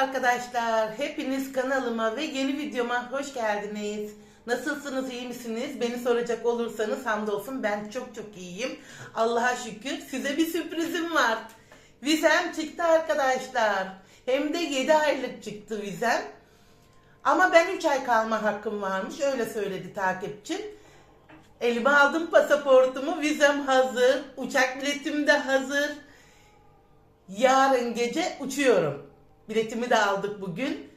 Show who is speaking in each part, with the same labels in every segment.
Speaker 1: arkadaşlar. Hepiniz kanalıma ve yeni videoma hoş geldiniz. Nasılsınız, iyi misiniz? Beni soracak olursanız hamdolsun ben çok çok iyiyim. Allah'a şükür. Size bir sürprizim var. Vizem çıktı arkadaşlar. Hem de 7 aylık çıktı vizem. Ama ben 3 ay kalma hakkım varmış. Öyle söyledi takipçim. Elime aldım pasaportumu. Vizem hazır. Uçak biletim de hazır. Yarın gece uçuyorum. Biletimi de aldık bugün.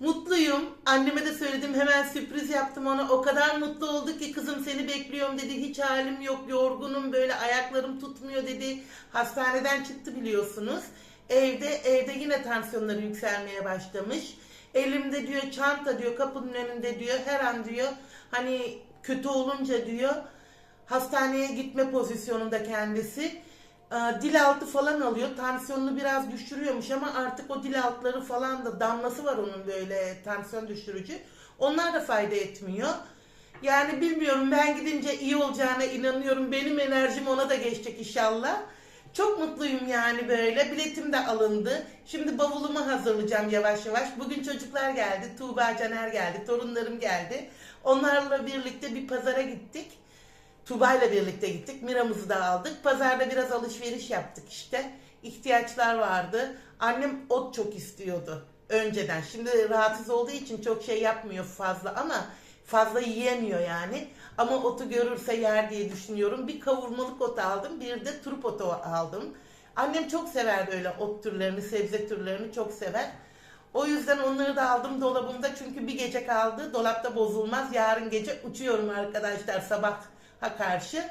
Speaker 1: Mutluyum. Anneme de söyledim hemen sürpriz yaptım ona. O kadar mutlu oldu ki kızım seni bekliyorum dedi. Hiç halim yok yorgunum böyle ayaklarım tutmuyor dedi. Hastaneden çıktı biliyorsunuz. Evde evde yine tansiyonları yükselmeye başlamış. Elimde diyor çanta diyor kapının önünde diyor her an diyor hani kötü olunca diyor hastaneye gitme pozisyonunda kendisi. Ee, Dil altı falan alıyor. Tansiyonunu biraz düşürüyormuş ama artık o dil altları falan da damlası var onun böyle tansiyon düşürücü. Onlar da fayda etmiyor. Yani bilmiyorum ben gidince iyi olacağına inanıyorum. Benim enerjim ona da geçecek inşallah. Çok mutluyum yani böyle. Biletim de alındı. Şimdi bavulumu hazırlayacağım yavaş yavaş. Bugün çocuklar geldi. Tuğba Caner geldi. Torunlarım geldi. Onlarla birlikte bir pazara gittik. Tuğba ile birlikte gittik. Miramızı da aldık. Pazarda biraz alışveriş yaptık işte. İhtiyaçlar vardı. Annem ot çok istiyordu önceden. Şimdi rahatsız olduğu için çok şey yapmıyor fazla ama fazla yiyemiyor yani. Ama otu görürse yer diye düşünüyorum. Bir kavurmalık ot aldım. Bir de turp otu aldım. Annem çok sever böyle ot türlerini, sebze türlerini çok sever. O yüzden onları da aldım dolabımda çünkü bir gece kaldı. Dolapta bozulmaz. Yarın gece uçuyorum arkadaşlar sabah karşı.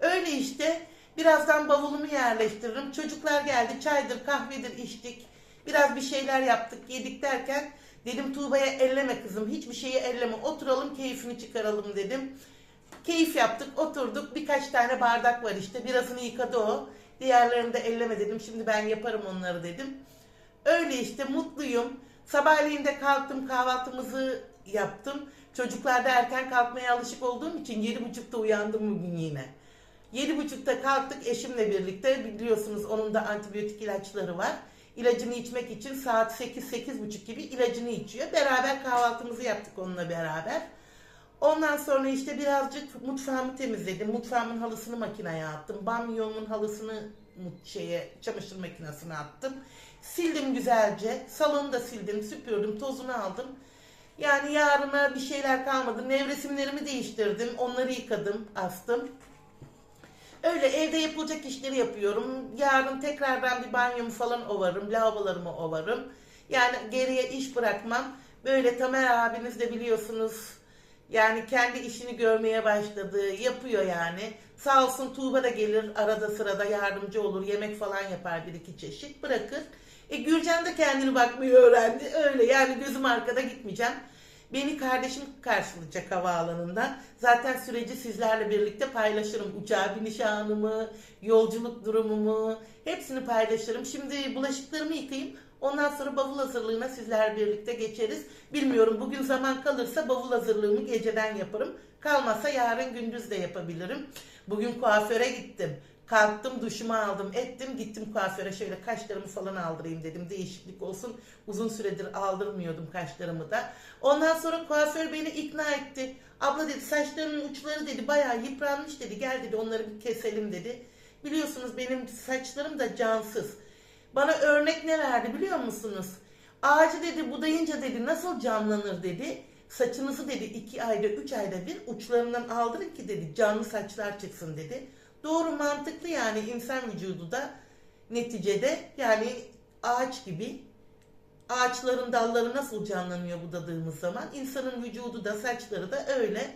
Speaker 1: Öyle işte. Birazdan bavulumu yerleştiririm. Çocuklar geldi. Çaydır, kahvedir içtik. Biraz bir şeyler yaptık, yedik derken dedim Tuğba'ya elleme kızım. Hiçbir şeyi elleme. Oturalım, keyfini çıkaralım dedim. Keyif yaptık, oturduk. Birkaç tane bardak var işte. Birazını yıkadı o. Diğerlerini de elleme dedim. Şimdi ben yaparım onları dedim. Öyle işte mutluyum. Sabahleyin de kalktım kahvaltımızı yaptım. Çocuklar da erken kalkmaya alışık olduğum için yedi buçukta uyandım bugün yine. Yedi buçukta kalktık eşimle birlikte. Biliyorsunuz onun da antibiyotik ilaçları var. İlacını içmek için saat sekiz sekiz buçuk gibi ilacını içiyor. Beraber kahvaltımızı yaptık onunla beraber. Ondan sonra işte birazcık mutfağımı temizledim. Mutfağımın halısını makineye attım. Banyomun halısını şeye çamaşır makinesine attım. Sildim güzelce. Salonu da sildim, süpürdüm, tozunu aldım. Yani yarına bir şeyler kalmadı. Nevresimlerimi değiştirdim. Onları yıkadım, astım. Öyle evde yapılacak işleri yapıyorum. Yarın tekrardan bir banyomu falan ovarım, lavabolarımı ovarım. Yani geriye iş bırakmam. Böyle Tamer abiniz de biliyorsunuz yani kendi işini görmeye başladı, yapıyor yani. Sağ olsun Tuğba da gelir arada sırada yardımcı olur, yemek falan yapar bir iki çeşit bırakır. E Gürcan da kendini bakmayı öğrendi. Öyle yani gözüm arkada gitmeyeceğim. Beni kardeşim karşılayacak havaalanında. Zaten süreci sizlerle birlikte paylaşırım. Uçağa biniş anımı, yolculuk durumumu hepsini paylaşırım. Şimdi bulaşıklarımı yıkayayım. Ondan sonra bavul hazırlığına sizler birlikte geçeriz. Bilmiyorum bugün zaman kalırsa bavul hazırlığımı geceden yaparım. Kalmazsa yarın gündüz de yapabilirim. Bugün kuaföre gittim. Kalktım duşumu aldım ettim gittim kuaföre şöyle kaşlarımı falan aldırayım dedim değişiklik olsun. Uzun süredir aldırmıyordum kaşlarımı da. Ondan sonra kuaför beni ikna etti. Abla dedi saçlarının uçları dedi bayağı yıpranmış dedi gel dedi onları bir keselim dedi. Biliyorsunuz benim saçlarım da cansız. Bana örnek ne verdi biliyor musunuz? Ağacı dedi budayınca dedi nasıl canlanır dedi. Saçınızı dedi iki ayda üç ayda bir uçlarından aldırın ki dedi canlı saçlar çıksın dedi. Doğru mantıklı yani insan vücudu da neticede yani ağaç gibi ağaçların dalları nasıl canlanıyor budadığımız zaman insanın vücudu da saçları da öyle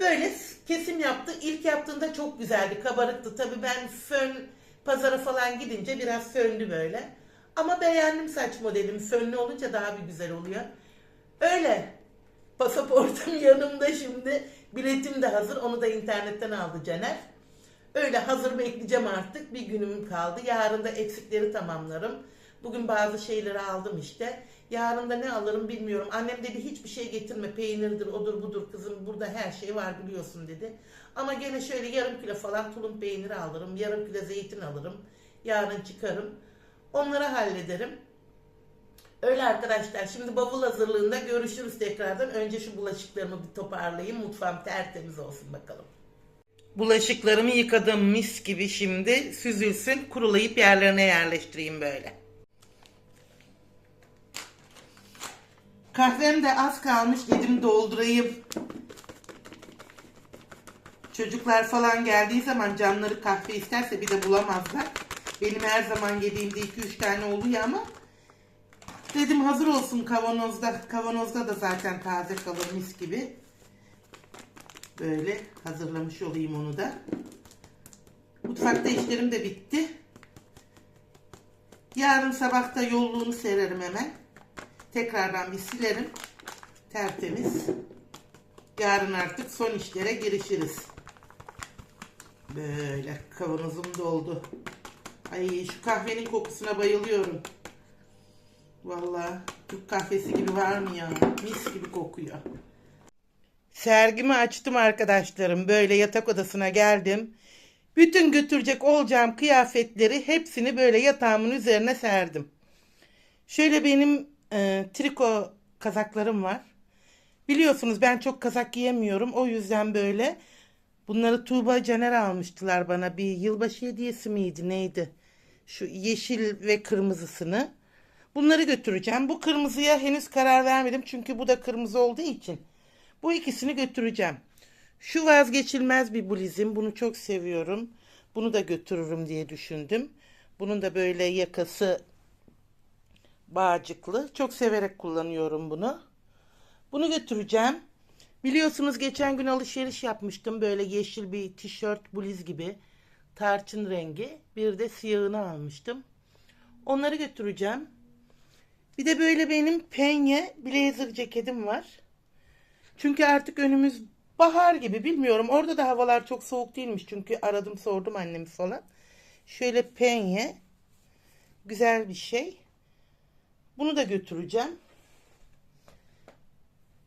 Speaker 1: böyle kesim yaptı. İlk yaptığında çok güzeldi kabarıktı. Tabii ben fön pazara falan gidince biraz föndü böyle. Ama beğendim saç modelimi. Fönlü olunca daha bir güzel oluyor. Öyle. Pasaportum yanımda şimdi. Biletim de hazır. Onu da internetten aldı Caner. Öyle hazır bekleyeceğim artık. Bir günüm kaldı. Yarın da eksikleri tamamlarım. Bugün bazı şeyleri aldım işte. Yarın da ne alırım bilmiyorum. Annem dedi hiçbir şey getirme. Peynirdir, odur budur kızım. Burada her şey var biliyorsun dedi. Ama gene şöyle yarım kilo falan tulum peyniri alırım. Yarım kilo zeytin alırım. Yarın çıkarım. Onları hallederim. Öyle arkadaşlar. Şimdi bavul hazırlığında görüşürüz tekrardan. Önce şu bulaşıklarımı bir toparlayayım. Mutfağım tertemiz olsun bakalım. Bulaşıklarımı yıkadım mis gibi şimdi. Süzülsün, kurulayıp yerlerine yerleştireyim böyle. Kahvem de az kalmış dedim doldurayım. Çocuklar falan geldiği zaman canları kahve isterse bir de bulamazlar. Benim her zaman yediğimde 2-3 tane oluyor ama dedim hazır olsun kavanozda. Kavanozda da zaten taze kalır mis gibi. Böyle hazırlamış olayım onu da. Mutfakta işlerim de bitti. Yarın sabah da yolluğunu sererim hemen. Tekrardan bir silerim. Tertemiz. Yarın artık son işlere girişiriz. Böyle kavanozum doldu. Ay şu kahvenin kokusuna bayılıyorum. Vallahi Türk kahvesi gibi var mı ya? Mis gibi kokuyor. Sergimi açtım arkadaşlarım. Böyle yatak odasına geldim. Bütün götürecek olacağım kıyafetleri hepsini böyle yatağımın üzerine serdim. Şöyle benim e, triko kazaklarım var. Biliyorsunuz ben çok kazak giyemiyorum. O yüzden böyle bunları Tuğba Caner almıştılar bana. Bir yılbaşı hediyesi miydi neydi? Şu yeşil ve kırmızısını. Bunları götüreceğim. Bu kırmızıya henüz karar vermedim. Çünkü bu da kırmızı olduğu için. Bu ikisini götüreceğim. Şu vazgeçilmez bir bluzim. Bunu çok seviyorum. Bunu da götürürüm diye düşündüm. Bunun da böyle yakası bağcıklı. Çok severek kullanıyorum bunu. Bunu götüreceğim. Biliyorsunuz geçen gün alışveriş yapmıştım. Böyle yeşil bir tişört, bluz gibi. Tarçın rengi. Bir de siyahını almıştım. Onları götüreceğim. Bir de böyle benim penye blazer ceketim var. Çünkü artık önümüz bahar gibi bilmiyorum. Orada da havalar çok soğuk değilmiş. Çünkü aradım sordum annemi falan. Şöyle penye. Güzel bir şey. Bunu da götüreceğim.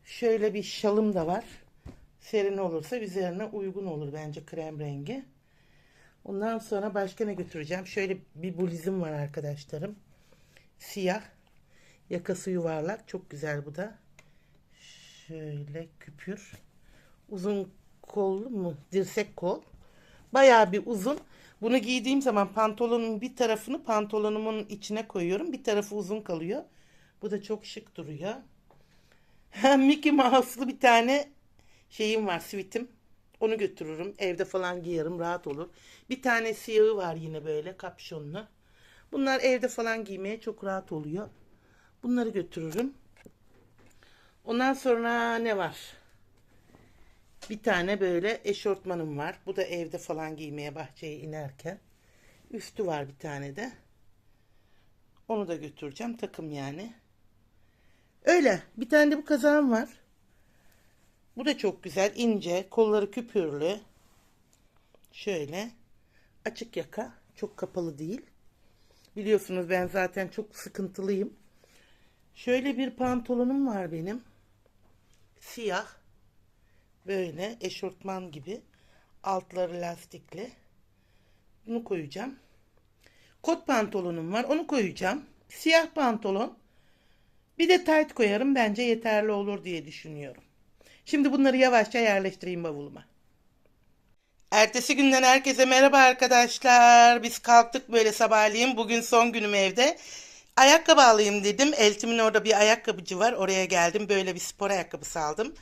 Speaker 1: Şöyle bir şalım da var. Serin olursa üzerine uygun olur bence krem rengi. Ondan sonra başka ne götüreceğim? Şöyle bir bluzum var arkadaşlarım. Siyah. Yakası yuvarlak. Çok güzel bu da. Şöyle küpür. Uzun kollu mu? Dirsek kol. Bayağı bir uzun. Bunu giydiğim zaman pantolonun bir tarafını pantolonumun içine koyuyorum. Bir tarafı uzun kalıyor. Bu da çok şık duruyor. Mickey Mouse'lu bir tane şeyim var, sivitim. Onu götürürüm. Evde falan giyerim, rahat olur. Bir tane siyahı var yine böyle kapşonlu. Bunlar evde falan giymeye çok rahat oluyor. Bunları götürürüm. Ondan sonra ne var? Bir tane böyle eşortmanım var. Bu da evde falan giymeye bahçeye inerken. Üstü var bir tane de. Onu da götüreceğim. Takım yani. Öyle. Bir tane de bu kazağım var. Bu da çok güzel. ince. Kolları küpürlü. Şöyle. Açık yaka. Çok kapalı değil. Biliyorsunuz ben zaten çok sıkıntılıyım. Şöyle bir pantolonum var benim. Siyah. Böyle eşortman gibi. Altları lastikli. Bunu koyacağım. Kot pantolonum var. Onu koyacağım. Siyah pantolon. Bir de tayt koyarım. Bence yeterli olur diye düşünüyorum. Şimdi bunları yavaşça yerleştireyim bavuluma. Ertesi günden herkese merhaba arkadaşlar. Biz kalktık böyle sabahleyin. Bugün son günüm evde. Ayakkabı alayım dedim. Eltimin orada bir ayakkabıcı var. Oraya geldim. Böyle bir spor ayakkabısı aldım.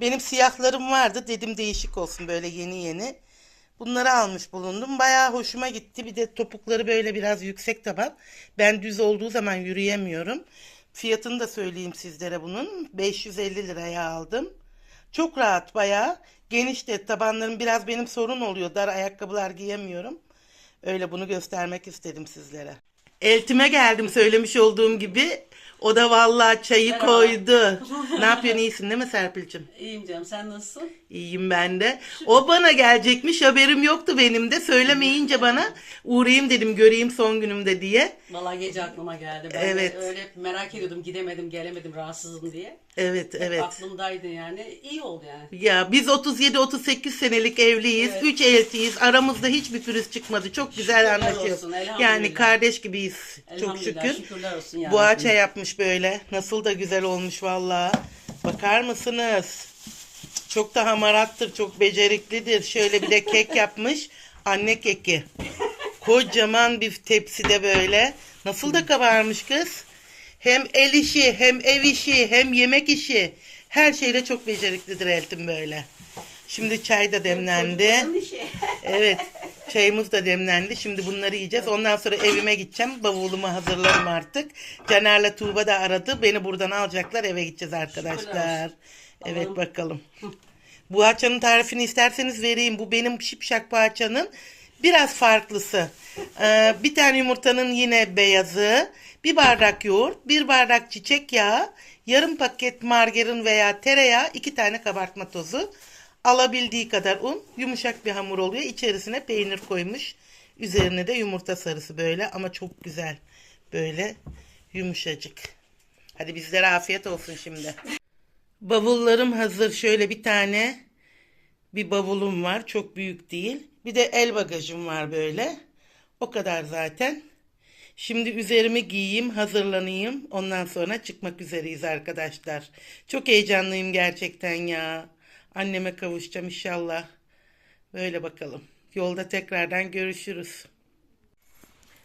Speaker 1: Benim siyahlarım vardı. Dedim değişik olsun böyle yeni yeni. Bunları almış bulundum. Bayağı hoşuma gitti. Bir de topukları böyle biraz yüksek taban. Ben düz olduğu zaman yürüyemiyorum. Fiyatını da söyleyeyim sizlere bunun. 550 liraya aldım. Çok rahat bayağı. Geniş de tabanlarım biraz benim sorun oluyor. Dar ayakkabılar giyemiyorum. Öyle bunu göstermek istedim sizlere. Eltime geldim söylemiş olduğum gibi. O da vallahi çayı
Speaker 2: Merhaba.
Speaker 1: koydu. ne yapıyorsun iyisin değil mi Serpil'cim?
Speaker 2: İyiyim canım sen nasılsın?
Speaker 1: İyiyim ben de. O bana gelecekmiş haberim yoktu benim de. Söylemeyince bana uğrayayım dedim göreyim son günümde diye.
Speaker 2: Vallahi gece aklıma geldi. Ben
Speaker 1: Evet.
Speaker 2: öyle merak ediyordum gidemedim gelemedim rahatsızım diye.
Speaker 1: Evet
Speaker 2: Hep
Speaker 1: evet.
Speaker 2: aklımdaydı yani. İyi oldu yani.
Speaker 1: Ya biz 37-38 senelik evliyiz.
Speaker 2: Evet.
Speaker 1: 3 eltiyiz. Aramızda hiçbir pürüz çıkmadı. Çok güzel
Speaker 2: Şükürler
Speaker 1: anlaşıyoruz.
Speaker 2: olsun.
Speaker 1: Yani kardeş gibiyiz. Çok şükür.
Speaker 2: şükürler olsun ya.
Speaker 1: Boğaça yapmış böyle. Nasıl da güzel olmuş vallahi. Bakar mısınız? Çok da hamarattır, çok beceriklidir. Şöyle bir de kek yapmış. Anne keki. Kocaman bir tepside böyle. Nasıl da kabarmış kız. Hem el işi, hem ev işi, hem yemek işi. Her şeyle çok beceriklidir Eltim böyle. Şimdi çay da demlendi. Evet. Çayımız da demlendi. Şimdi bunları yiyeceğiz. Ondan sonra evime gideceğim. Bavulumu hazırlarım artık. Caner'le Tuğba da aradı. Beni buradan alacaklar. Eve gideceğiz arkadaşlar. Evet bakalım. Bu poğaçanın tarifini isterseniz vereyim. Bu benim şipşak poğaçanın biraz farklısı. Ee, bir tane yumurtanın yine beyazı, bir bardak yoğurt, bir bardak çiçek yağı, yarım paket margarin veya tereyağı, iki tane kabartma tozu, alabildiği kadar un, yumuşak bir hamur oluyor. İçerisine peynir koymuş. Üzerine de yumurta sarısı böyle ama çok güzel. Böyle yumuşacık. Hadi bizlere afiyet olsun şimdi. Bavullarım hazır. Şöyle bir tane bir bavulum var. Çok büyük değil. Bir de el bagajım var böyle. O kadar zaten. Şimdi üzerimi giyeyim, hazırlanayım. Ondan sonra çıkmak üzereyiz arkadaşlar. Çok heyecanlıyım gerçekten ya. Anneme kavuşacağım inşallah. Böyle bakalım. Yolda tekrardan görüşürüz.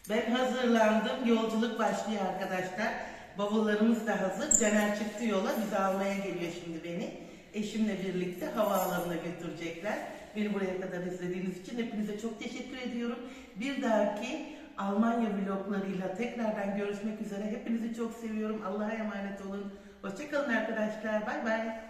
Speaker 1: Ben hazırlandım. Yolculuk başlıyor arkadaşlar. Bavullarımız da hazır. Caner çıktı yola. Bizi almaya geliyor şimdi beni. Eşimle birlikte havaalanına götürecekler. Beni buraya kadar izlediğiniz için hepinize çok teşekkür ediyorum. Bir dahaki Almanya vloglarıyla tekrardan görüşmek üzere. Hepinizi çok seviyorum. Allah'a emanet olun. Hoşçakalın arkadaşlar. Bay bay.